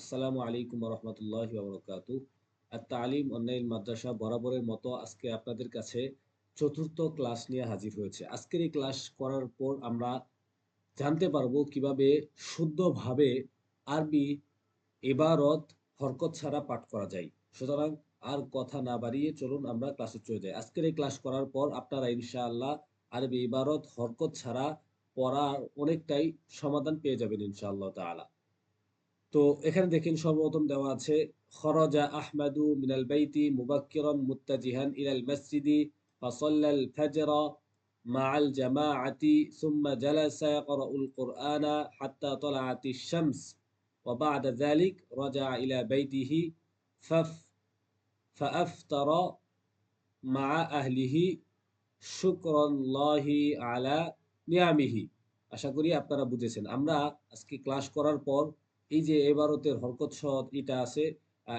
আসসালামু আলাইকুম রহমতুল্লাহ বরকাত আর তালিম অনলাইন মাদ্রাসা বরাবরের মতো আজকে আপনাদের কাছে চতুর্থ ক্লাস নিয়ে হাজির হয়েছে। আজকের এই ক্লাস করার পর আমরা জানতে পারব কীভাবে শুদ্ধভাবে আরবি এবারত হরকত ছাড়া পাঠ করা যায়। সুতরাং আর কথা না বাড়িয়ে চলুন আমরা ক্লাসে চলে যাই। আজকের এই ক্লাস করার পর আপনারা ইনশাআল্লাহ আরবি ইবারত, হরকত ছাড়া পড়ার অনেকটাই সমাধান পেয়ে যাবেন ইনশাআল্লাহ তাআলা। তো এখানে দেখেন সর্বপ্রথম দেওয়া আছে খরজা আহমাদু মিনাল বাইতি মুবাক্কিরান মুত্তাজিহান ইলাল মসজিদি ফাসাল্লাল ফাজরা مع الجماعة ثم جلس يقرأ القرآن حتى طلعت الشمس وبعد ذلك رجع إلى بيته فف فأفطر مع أهله شكر الله على نعمه আশা করি আপনারা বুঝেছেন আমরা আজকে ক্লাস করার পর এই যে এবারতের হরকত সদ এটা আছে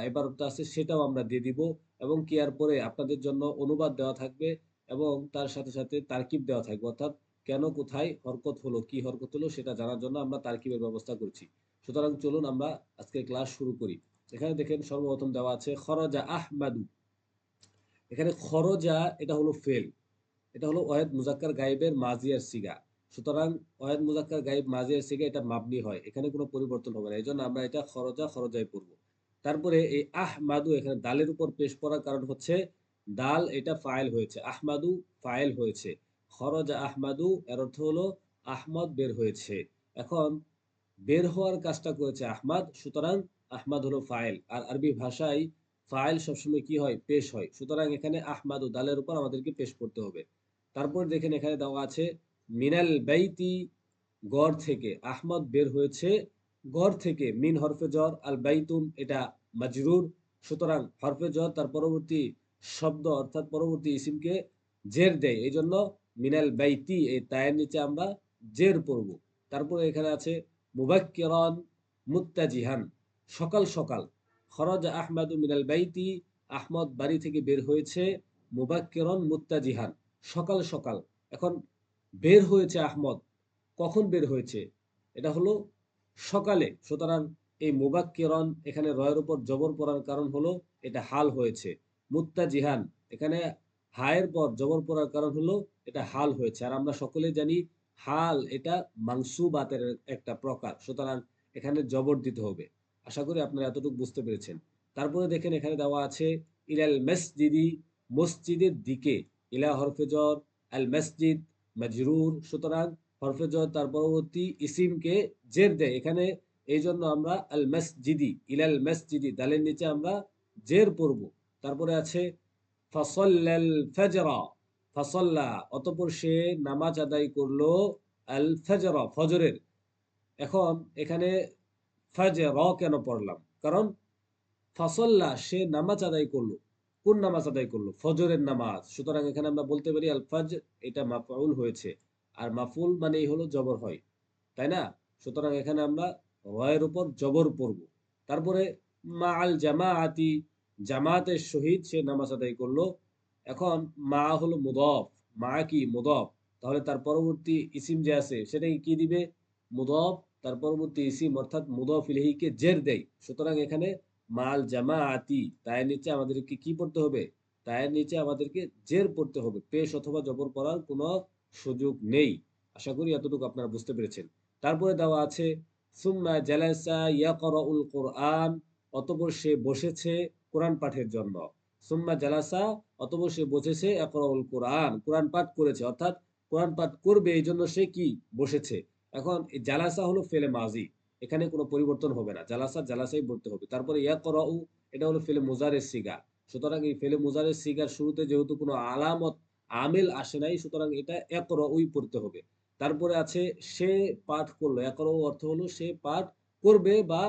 এবারতটা আছে সেটাও আমরা দিয়ে দিব এবং কি আর পরে আপনাদের জন্য অনুবাদ দেওয়া থাকবে এবং তার সাথে সাথে তারকিব দেওয়া থাকবে। অর্থাৎ কেন, কোথায়, হরকত হলো, কি হরকত হলো সেটা জানার জন্য আমরা তারকিবের ব্যবস্থা করছি। সুতরাং চলুন আমরা আজকে ক্লাস শুরু করি। এখানে দেখেন সর্বপ্রথম দেওয়া আছে, খরজা আহমাদু। এখানে খরজা এটা হলো ফেল, এটা হলো ওয়েদ মুজাক্কার গাইবের মাজিয়ার সিগা। সুতরাং ওয়াহেদ মুজাক্কার গাইব মাঝের থেকে এটা মাবনি হয়। এখানে কোনো পরিবর্তন হবে না। এই জন্য আমরা এটা খরজা খরজায় পড়ব। তারপরে এই আহমাদু এখানে দালের উপর পেশ করার কারণ হচ্ছে দাল এটা ফাইল হয়েছে। আহমাদু ফাইল হয়েছে। খরজা আহমাদু এর অর্থ হলো আহমদ বের হয়েছে। এখন বের হওয়ার কাজটা করেছে আহমাদ। সুতরাং আহমাদ হলো ফাইল। আর আরবি ভাষায় ফাইল সবসময় কি হয়? পেশ হয়। সুতরাং এখানে আহমাদু দালের উপর আমাদেরকে পেশ করতে হবে। তারপর দেখেন এখানে দেওয়া আছে মিনাল বাইতি গড় থেকে আহমদ বের হয়েছে। গড় থেকে মিন হরফে জর, আল বাইতুম এটা মাজরুর। সুতরাং হরফে জর, তার পরবর্তী শব্দ অর্থাৎ পরবর্তী ইসিমকে জের দেয়। এই জন্য মিনাল বাইতি, এই তায়ের নিচে আমরা জের পড়ব। তারপরে এখানে আছে, মুবাক্কিরান মুত্তাজিহান, সকাল সকাল। খরজ আহমদ মিনাল বাইতি, আহমদ বাড়ি থেকে বের হয়েছে, মুবাক্কিরন মুত্তাজিহান, সকাল সকাল। এখন বের হয়েছে আহমদ। কখন বের হয়েছে? এটা হলো সকালে। সুতরাং এই মুবাক্কিরন এখানে রয়ের উপর জবর পড়ার কারণ হলো এটা হাল হয়েছে। মুত্তা জিহান এখানে হায়ের পর জবর পড়ার কারণ হলো এটা হাল হয়েছে। আর আমরা সকলে জানি হাল এটা মাংসুবাতের একটা প্রকার। সুতরাং এখানে জবর দিতে হবে। আশা করি আপনারা এতটুকু বুঝতে পেরেছেন। তারপরে দেখেন এখানে দেওয়া আছে, ইলাল মসজিদি, মসজিদের দিকে। ইলা হরফেজর আল মসজিদ মাজরুর সুতরাং হরফে তার পরবর্তী ইসিমকে জের দেয়। এখানে এই জন্য আমরা আল মসজিদি ইলাল মসজিদি, দালের নিচে আমরা জের পড়ব। তারপরে আছে ফসল্লাল ফজরা, ফসল্লা, অতপর সে নামাজ আদায় করল আল ফজরা ফজরের। এখন এখানে ফজর কেন পড়লাম? কারণ ফসল্লা, সে নামাজ আদায় করল। কোন নামাজ আদায় করল? ফজরের নামাজ। সুতরাং এখানে আমরা বলতে পারি আল ফজ এটা মাফউল হয়েছে। আর মাফুল মানেই হলো জবর হয়। তাই না? সুতরাং এখানে আমরা রয়ের উপর জবর পড়ব। তারপরে মা আল জামা আতি জামাতের সহিত সে নামাজ আদায় করল। এখন, মা হলো মুদফ। মা কি? মুদফ। তাহলে তার পরবর্তী ইসিম যে আছে সেটাকে কি দিবে? মুদফ। তার পরবর্তী ইসিম অর্থাৎ মুদফ ইলহিকে জের দেয়। সুতরাং এখানে মাল জামা আতি তায়ের নিচে আমাদেরকে কি পড়তে হবে? তায়ের নিচে আমাদেরকে জের পড়তে হবে। পেশ অথবা জবর পড়ার কোনো সুযোগ নেই। আশা করি এতটুকু আপনারা বুঝতে পেরেছেন। তারপরে দেওয়া আছে, সুম্মা জালাসা ইয়াকরাউল কোরআন অতপর সে বসেছে কোরআন পাঠের জন্য। সুম্মা জালাসা অতপর সে বসেছে ইয়াকরাউল কোরআন কোরআন পাঠ করেছে। অর্থাৎ কোরআন পাঠ করবে এই জন্য সে কি? বসেছে। এখন জালাসা হলো ফেলে মাজি। এখানে কোনো পরিবর্তন হবে না। জালাসা জালাসাই পড়তে হবে। তারপরে ইয়া করাউ এটা হলো ফেলে মুজারের সিগা। সুতরাং এই ফেলে মুজারের সিগার শুরুতে যেহেতু কোনো আলামত আমেল আসে নাই, সুতরাং এটা একর ওই পড়তে হবে। তারপরে আছে সে পাঠ করল। একর অর্থ হলো সে পাঠ করবে বা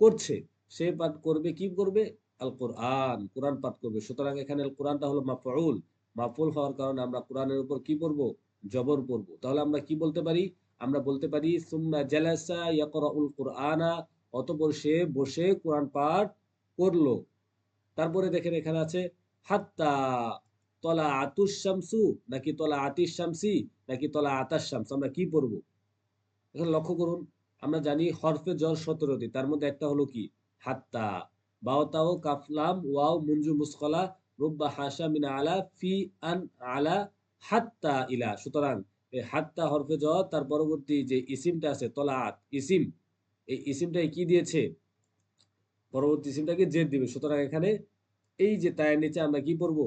করছে। সে পাঠ করবে, কি করবে? আল কোরআন কোরআন পাঠ করবে। সুতরাং এখানে কোরআনটা হলো মাফউল। মাফুল হওয়ার কারণে আমরা কোরআনের উপর কি পড়ব? জবর পড়ব। তাহলে আমরা কি বলতে পারি? আমরা বলতে পারি অতঃপর সে বসে কোরআন পাঠ করল। তারপরে দেখেন এখানে আছে, হাত্তা তলা আতুস শামসু নাকি তলা আতিস শামসি নাকি তলা আতাস শামস আমরা কি পড়ব? এখানে লক্ষ্য করুন, আমরা জানি হরফে জ্বর সতেরোটি, তার মধ্যে একটা হলো কি? হাত্তা বাওতাও কাফলাম ওয়াও মুঞ্জু মুসকলা, রুব্বা হাসা মিনা আলা ফি আন আলা হাত্তা ইলা। সুতরাং হাত্তা হরফে জ, তার পরবর্তী যে ইসিমটা আছে, তলাআত, ইসিম, এই ইসিমটাই কি দিয়েছে? পরবর্তী ইসিমটাকে জের দিবে। সুতরাং এখানে এই যে তায়ের নিচে আমরা কি পড়ব?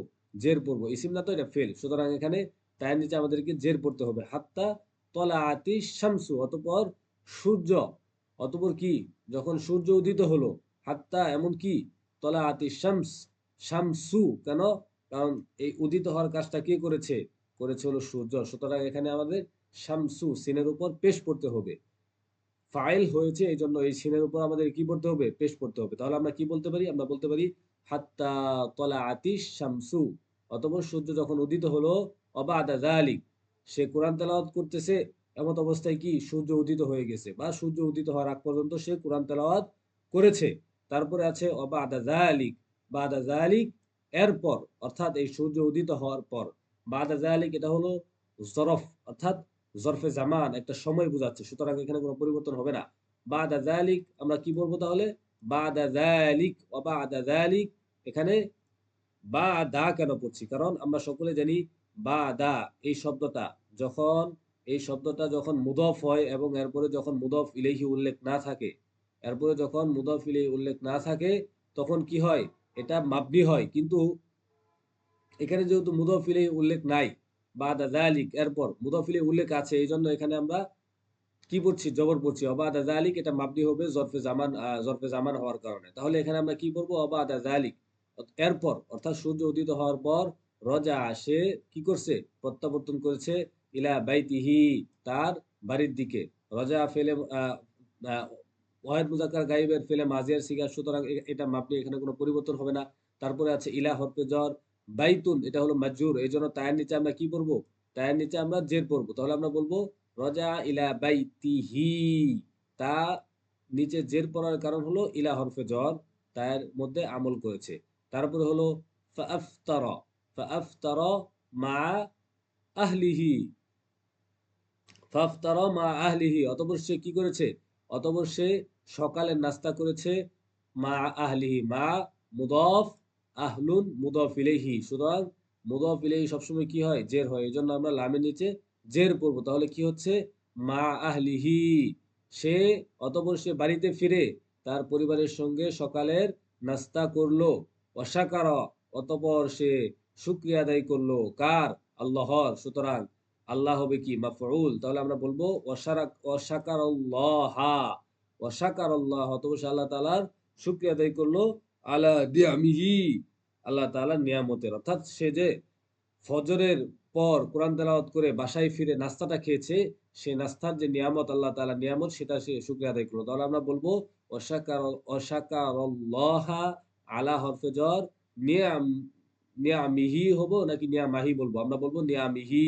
জের পড়ব। ইসিম না তো, এটা ফেল। সুতরাং এখানে তায়ের নিচে আমাদেরকে জের পড়তে হবে। হাত্তা তলা আতি শামসু, অতপর সূর্য। অতপর কি? যখন সূর্য উদিত হলো। হাত্তা এমন কি? তলা আতি শামস, শামসু কেন? কারণ এই উদিত হওয়ার কাজটা কে করেছে? করেছে হলো সূর্য। সুতরাং এখানে আমাদের শামসু, সিনের উপর পেশ পড়তে হবে। ফাইল হয়েছে এই জন্য এই সিনের উপর আমাদের কি পড়তে হবে? পেশ পড়তে হবে। তাহলে আমরা কি বলতে পারি? আমরা বলতে পারি, হাত্তা তলা আতিশ শামসু। অতপর সূর্য যখন উদিত হলো অবা আদা সে কোরআন তেলাওয়াত করতেছে, এমত অবস্থায় কি? সূর্য উদিত হয়ে গেছে বা সূর্য উদিত হওয়ার আগ পর্যন্ত সে কোরআন তেলাওয়াত করেছে। তারপরে আছে অবা আদা বা আদা জালিক এরপর, অর্থাৎ এই সূর্য উদিত হওয়ার পর। বা আদা জালিক এটা হলো জরফ, অর্থাৎ জরফে জামান, একটা সময় বোঝাচ্ছে, সুতরাং এখানে কোনো পরিবর্তন হবে না। বা আদা জালিক আমরা কি বলব তাহলে? বা আদা জালিক অবা আদা জালিক এখানে কেন পড়ছি? কারণ আমরা সকলে জানি বা দা এই শব্দটা যখন, এই শব্দটা যখন মুদফ হয় এবং এরপরে যখন মুদফ ইলেহি উল্লেখ না থাকে, এরপরে যখন মুদফ ইলেহি উল্লেখ না থাকে, তখন কি হয়? এটা মাবনি হয়। কিন্তু এখানে যেহেতু মুদফ ইলেহি উল্লেখ নাই বা দালিক এরপর মুদফ ইলেহি উল্লেখ আছে এই জন্য এখানে আমরা কি পড়ছি? জবর পড়ছি। অবাদা জালিক এটা মাবনি হবে জরফে জামান জরফে জামান হওয়ার কারণে। তাহলে এখানে আমরা কি বলব অবাদা জালিক এরপর, অর্থাৎ সূর্য উদিত হওয়ার পর রজা সে কি করছে? প্রত্যাবর্তন করেছে ইলা বাইতিহি, তার বাড়ির দিকে। রজা ফেলে ওয়াহেদ মুজাক্কার গাইবের ফেলে মাজিয়ার সিগার সুতরাং এটা মাপনি এখানে কোনো পরিবর্তন হবে না। তারপরে আছে ইলা হরফে জ্বর বাইতুন, এটা হলো মাজুর এই জন্য তায়ের নিচে আমরা কি পড়ব? তায়ের নিচে আমরা জের পড়ব। তাহলে আমরা বলব, রজা ইলা বাইতিহি। তা নিচে জের পড়ার কারণ হলো ইলা হরফে জ্বর তার মধ্যে আমল করেছে। তারপরে হলো ফাফতার ফাফতার মা আহলিহি। ফাফতার মা আহলিহি। অতপর সে কি করেছে? অতপর সে সকালের নাস্তা করেছে মা আহলিহি। মা মুদফ আহলুন মুদফ ইলেহি সুতরাং মুদফ ইলেহি সবসময় কি হয়? জের হয়। এই জন্য আমরা লামের নিচে জের পড়ব। তাহলে কি হচ্ছে? মা আহলিহি। সে অতপর সে বাড়িতে ফিরে তার পরিবারের সঙ্গে সকালের নাস্তা করল। অসাকার অতপর সে শুক্রিয়া আদায় করল। কার? আল্লাহর। সুতরাং আল্লাহ হবে কি? মাফউল। তাহলে আমরা বলব অসাকার অসাকার অতপর সে আল্লাহ তালার শুক্রিয়া আদায় করল। আলা দিয়ামিহি, আল্লাহ তালার নিয়ামতের। অর্থাৎ সে যে ফজরের পর কোরআন করে বাসায় ফিরে নাস্তাটা খেয়েছে সেই নাস্তার যে নিয়ামত, আল্লাহ তালা নিয়ামত, সেটা সে শুক্রিয়া আদায় করল। তাহলে আমরা বলব, অসাকার আলা হরফে জ্বর, নিয়াম, নিয়ামিহি হব নাকি নিয়ামাহি বলব? আমরা বলব নিয়ামিহি।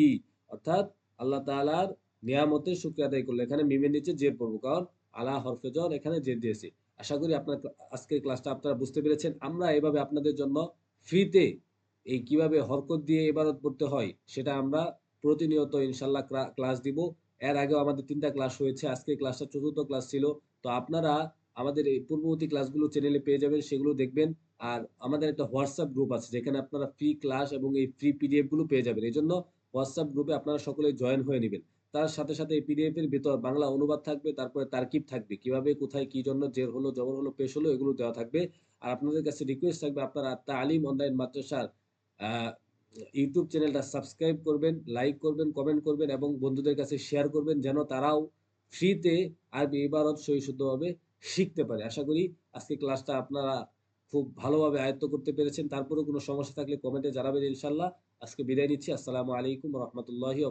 অর্থাৎ আল্লাহ তালার নিয়ামতের শুক্রিয়া আদায় করল। এখানে মিমের নিচে জের পড়ব, কারণ আলা হরফে জ্বর এখানে জের দিয়েছে। আশা করি আপনার আজকের ক্লাসটা আপনারা বুঝতে পেরেছেন। আমরা এভাবে আপনাদের জন্য ফ্রিতে এই কীভাবে হরকত দিয়ে এবারত পড়তে হয়, সেটা আমরা প্রতিনিয়ত ইনশাল্লাহ ক্লাস দিব। এর আগেও আমাদের তিনটা ক্লাস হয়েছে, আজকে ক্লাসটা চতুর্থ ক্লাস ছিল। তো আপনারা আমাদের এই পূর্ববর্তী ক্লাসগুলো চ্যানেলে পেয়ে যাবেন, সেগুলো দেখবেন। আর আমাদের একটা হোয়াটসঅ্যাপ গ্রুপ আছে, যেখানে আপনারা ফ্রি ক্লাস এবং এই ফ্রি পিডিএফগুলো পেয়ে যাবেন। এই জন্য হোয়াটসঅ্যাপ গ্রুপে আপনারা সকলে জয়েন হয়ে নেবেন। তার সাথে সাথে এই পিডিএফ এর ভিতর বাংলা অনুবাদ থাকবে, তারপরে তারকিব থাকবে। কীভাবে, কোথায়, কি জন্য, জের হলো, জবর হলো, পেশ হলো, এগুলো দেওয়া থাকবে। আর আপনাদের কাছে রিকোয়েস্ট থাকবে আপনারা তালিম অনলাইন মাদ্রাসার ইউটিউব চ্যানেলটা সাবস্ক্রাইব করবেন লাইক করবেন কমেন্ট করবেন এবং বন্ধুদের কাছে শেয়ার করবেন যেন তারাও ফ্রিতে আরবি ইবারত সহি শুদ্ধভাবে শিখতে পারে। আশা করি আজকে ক্লাসটা আপনারা খুব ভালোভাবে আয়ত্ত করতে পেরেছেন। তারপরেও কোনো সমস্যা থাকলে কমেন্টে জানাবেন ইনশাল্লাহ আজকে বিদায় নিচ্ছি। আসসালামু আলাইকুম রহমতুল্লাহি